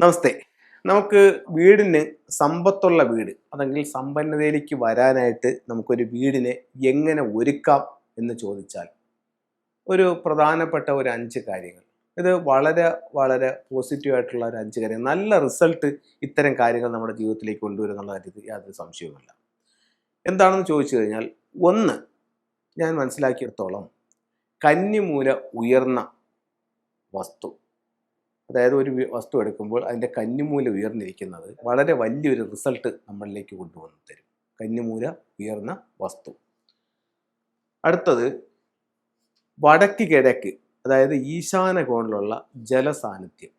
നമസ്തേ. നമുക്ക് വീടിന് സമ്പത്തുള്ള വീട് അതെങ്കിൽ സമ്പന്നതയിലേക്ക് വരാനായിട്ട് നമുക്കൊരു വീടിനെ എങ്ങനെ ഒരുക്കാം എന്ന് ചോദിച്ചാൽ ഒരു പ്രധാനപ്പെട്ട ഒരു അഞ്ച് കാര്യങ്ങൾ. ഇത് വളരെ വളരെ പോസിറ്റീവായിട്ടുള്ള ഒരു അഞ്ച് കാര്യങ്ങൾ. നല്ല റിസൾട്ട് ഇത്തരം കാര്യങ്ങൾ നമ്മുടെ ജീവിതത്തിലേക്ക് കൊണ്ടുവരും എന്നുള്ള കാര്യത്തിൽ യാതൊരു സംശയവുമില്ല. എന്താണെന്ന് ചോദിച്ചു കഴിഞ്ഞാൽ ഒന്ന് ഞാൻ മനസ്സിലാക്കിയിടത്തോളം കന്നിമൂല ഉയർന്ന വസ്തു. അതായത് ഒരു വസ്തു എടുക്കുമ്പോൾ അതിന്റെ കന്നിമൂല ഉയർന്നിരിക്കുന്നത് വളരെ വലിയൊരു റിസൾട്ട് നമ്മളിലേക്ക് കൊണ്ടുവന്ന് തരും. കന്നിമൂല ഉയർന്ന വസ്തു. അടുത്തത് വടക്ക് കിഴക്ക് അതായത് ഈശാന കോണിലുള്ള ജലസാന്നിധ്യം.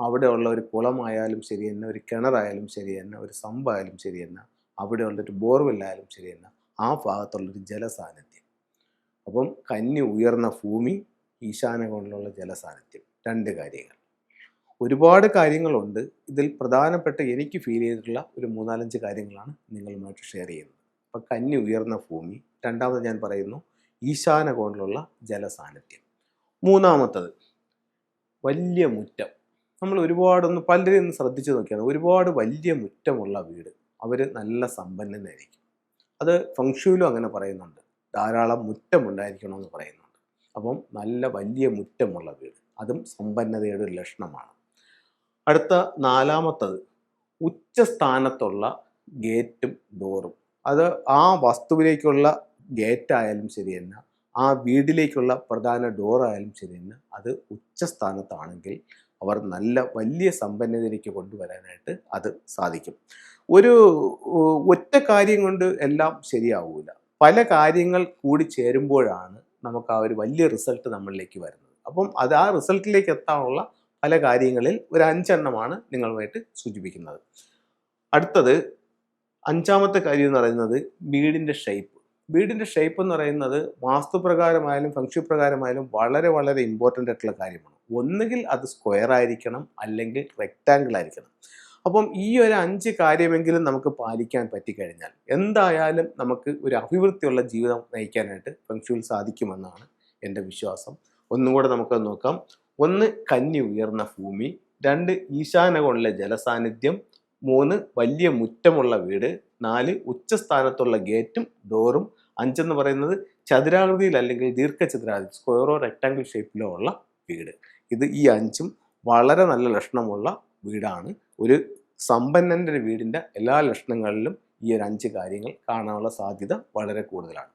അവിടെയുള്ള ഒരു കുളമായാലും ശരി തന്നെ ഒരു കിണറായാലും ശരി തന്നെ ഒരു സമ്പായാലും ശരി തന്നെ അവിടെയുള്ള ഒരു ബോർവെല്ലായാലും ശരി തന്നെ ആ ഭാഗത്തുള്ളൊരു ജലസാന്നിധ്യം. അപ്പം കന്നി ഉയർന്ന ഭൂമി ഈശാന കോണിലുള്ള ജലസാന്നിധ്യം. രണ്ട് കാര്യങ്ങൾ. ഒരുപാട് കാര്യങ്ങളുണ്ട്. ഇതിൽ പ്രധാനപ്പെട്ട എനിക്ക് ഫീൽ ചെയ്തിട്ടുള്ള ഒരു മൂന്നാലഞ്ച് കാര്യങ്ങളാണ് നിങ്ങളുമായിട്ട് ഷെയർ ചെയ്യുന്നത്. അപ്പം കന്നി ഉയർന്ന ഭൂമി രണ്ടാമത് ഞാൻ പറയുന്നു ഈശാന കോണിലുള്ള ജലസാന്നിധ്യം. മൂന്നാമത്തത് വലിയ മുറ്റം. നമ്മൾ ഒരുപാടൊന്ന് പലരും ഒന്ന് ശ്രദ്ധിച്ചു നോക്കിയാണ് ഒരുപാട് വലിയ മുറ്റമുള്ള വീട് അവർ നല്ല സമ്പന്നനായിരിക്കും. അത് ഫങ്ഷുവിലും അങ്ങനെ പറയുന്നുണ്ട്. ധാരാളം മുറ്റമുണ്ടായിരിക്കണമെന്ന് പറയുന്നുണ്ട്. അപ്പം നല്ല വലിയ മുറ്റമുള്ള വീട്. അതും സമ്പന്നതയുടെ ഒരു ലക്ഷണമാണ്. അടുത്ത നാലാമത്തത് ഉച്ചസ്ഥാനത്തുള്ള ഗേറ്റും ഡോറും. അത് ആ വസ്തുവിലേക്കുള്ള ഗേറ്റ് ആയാലും ശരി തന്നെ ആ വീടിലേക്കുള്ള പ്രധാന ഡോറായാലും ശരി തന്നെ അത് ഉച്ചസ്ഥാനത്താണെങ്കിൽ അവർ നല്ല വലിയ സമ്പന്നതയിലേക്ക് കൊണ്ടുവരാനായിട്ട് അത് സാധിക്കും. ഒരു ഒറ്റ കാര്യം കൊണ്ട് എല്ലാം ശരിയാവൂല. പല കാര്യങ്ങൾ കൂടി ചേരുമ്പോഴാണ് നമുക്ക് ആ ഒരു വലിയ റിസൾട്ട് നമ്മളിലേക്ക് വരുന്നത്. അപ്പം അത് ആ റിസൾട്ടിലേക്ക് എത്താനുള്ള പല കാര്യങ്ങളിൽ ഒരു അഞ്ചെണ്ണമാണ് നിങ്ങളുമായിട്ട് സൂചിപ്പിക്കുന്നത്. അടുത്തത് അഞ്ചാമത്തെ കാര്യം എന്ന് പറയുന്നത് വീടിന്റെ ഷേപ്പ് വീടിന്റെ ഷേപ്പ് എന്ന് പറയുന്നത് വാസ്തുപ്രകാരമായാലും ഫംഗ്ഷൻ പ്രകാരമായാലും വളരെ വളരെ ഇമ്പോർട്ടന്റ് ആയിട്ടുള്ള കാര്യമാണ്. ഒന്നുകിൽ അത് സ്ക്വയർ ആയിരിക്കണം അല്ലെങ്കിൽ റെക്റ്റാങ്കിൾ ആയിരിക്കണം. അപ്പം ഈ ഒരു അഞ്ച് കാര്യമെങ്കിലും നമുക്ക് പാലിക്കാൻ പറ്റിക്കഴിഞ്ഞാൽ എന്തായാലും നമുക്ക് ഒരു അഭിവൃദ്ധിയുള്ള ജീവിതം നയിക്കാനായിട്ട് ഫംഗ്ഷനിൽ സാധിക്കുമെന്നാണ് എന്റെ വിശ്വാസം. ഒന്നും കൂടെ നമുക്ക് നോക്കാം. ഒന്ന് കന്നി ഉയർന്ന ഭൂമി രണ്ട് ഈശാനകോണിലെ ജലസാന്നിധ്യം മൂന്ന് വലിയ മുറ്റമുള്ള വീട് നാല് ഉച്ചസ്ഥാനത്തുള്ള ഗേറ്റും ഡോറും. അഞ്ചെന്ന് പറയുന്നത് ചതുരാകൃതിയിൽ അല്ലെങ്കിൽ ദീർഘചതുരാകൃതി സ്ക്വയറോ റെക്ടാങ്കിൾ ഷേപ്പിലോ ഉള്ള വീട്. ഇത് ഈ അഞ്ചും വളരെ നല്ല ലക്ഷണമുള്ള വീടാണ്. ഒരു സമ്പന്നന്റെ വീടിന്റെ എല്ലാ ലക്ഷണങ്ങളിലും ഈ ഒരു അഞ്ച് കാര്യങ്ങൾ കാണാനുള്ള സാധ്യത വളരെ കൂടുതലാണ്.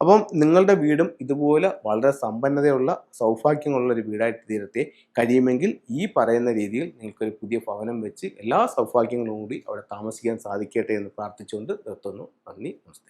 അപ്പം നിങ്ങളുടെ വീടും ഇതുപോലെ വളരെ സമ്പന്നതയുള്ള സൗഭാഗ്യങ്ങളുള്ള ഒരു വീടായിട്ട് തീരത്തെ കഴിയുമെങ്കിൽ ഈ പറയുന്ന രീതിയിൽ നിങ്ങൾക്കൊരു പുതിയ ഭവനം വെച്ച് എല്ലാ സൗഭാഗ്യങ്ങളും കൂടി അവിടെ താമസിക്കാൻ സാധിക്കട്ടെ എന്ന് പ്രാർത്ഥിച്ചുകൊണ്ട് നിർത്തുന്നു. നന്ദി നമസ്തേ.